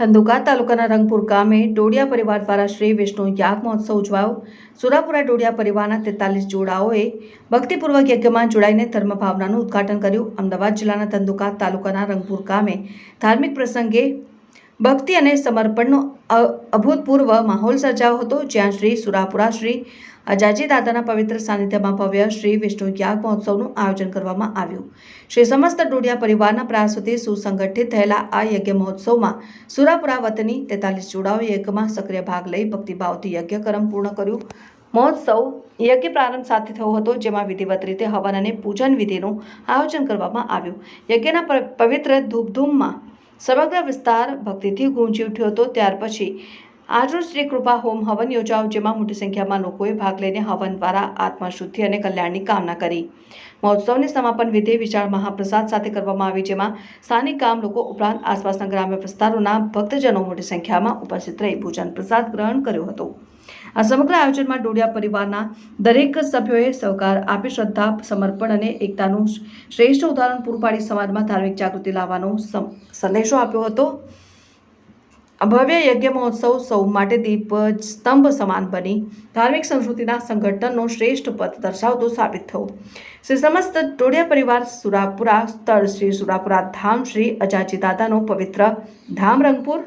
ધંધુકા તાલુકાના રંગપુર ગામે ડોડિયા પરિવાર દ્વારા શ્રી વિષ્ણુ યાગ મહોત્સવ ઉજવાયો. સુરાપુરા ડોડિયા પરિવારના તેતાલીસ જોડાઓએ ભક્તિપૂર્વક યજ્ઞમાં જોડાઈને ધર્મ ભાવનાનું ઉદ્ઘાટન કર્યું. અમદાવાદ જિલ્લાના ધંધુકા તાલુકાના રંગપુર ગામે ધાર્મિક પ્રસંગે ભક્તિ અને સમર્પણનો અભૂતપૂર્વ માહોલ સર્જાયો હતો. જ્યાં શ્રી સુરાપુરા શ્રી અજાજી દાદાના પવિત્ર સાનિધ્યમાં ભવ્ય શ્રી વિષ્ણુ યાગ મહોત્સવનું આયોજન કરવામાં આવ્યું. શ્રી સમસ્ત ડોડિયા પરિવારના પ્રયાસોથી સુસંગઠિત થયેલા આ યજ્ઞ મહોત્સવમાં સુરાપુરા વતની તેતાલીસ જોડાઓ યજ્ઞમાં સક્રિય ભાગ લઈ ભક્તિભાવથી યજ્ઞ કર્મ પૂર્ણ કર્યું. મહોત્સવ યજ્ઞ પ્રારંભ સાથે થયો હતો, જેમાં વિધિવત રીતે હવન અને પૂજન વિધિનું આયોજન કરવામાં આવ્યું. યજ્ઞના પવિત્ર ધૂપધૂમમાં સમગ્ર વિસ્તાર ભક્તિથી ગુંજી ઉઠ્યો હતો. ત્યાર પછી આજરોજ શ્રી કૃપા હોમ હવન યોજાયો જેમાં મોટી સંખ્યામાં લોકોએ ભાગ લઈને હવન દ્વારા આત્મશુદ્ધિ અને કલ્યાણની કામના કરી. મહોત્સવને સમાપન વિધે વિશાળ મહાપ્રસાદ સાથે કરવામાં આવી, જેમાં સ્થાનિક ગામ લોકો ઉપરાંત આસપાસના ગ્રામ્ય વિસ્તારોના ભક્તજનો મોટી સંખ્યામાં ઉપસ્થિત રહી પૂજન પ્રસાદ ગ્રહણ કર્યો હતો. આ સમગ્ર આયોજનમાં ડોડિયા પરિવારના દરેક સભ્યોએ સહકાર આપી, શ્રદ્ધા, સમર્પણ અને એકતાનું શ્રેષ્ઠ ઉદાહરણ પૂરું પાડી, સમાજમાં ધાર્મિક જાગૃતિ લાવવાનો સંદેશો આપ્યો હતો. ભવ્ય યજ્ઞ મહોત્સવ સૌ માટે દીપ સ્તંભ સમાન બની. ધાર્મિક સંસ્કૃતિના સંગઠનનો શ્રેષ્ઠ પથ દર્શાવતો સાબિત થયો. શ્રી સમસ્ત ટોડિયા પરિવાર સુરાપુરા સ્થળ શ્રી સુરાપુરા ધામ શ્રી અજાજી દાદાનો પવિત્ર ધામ રંગપુર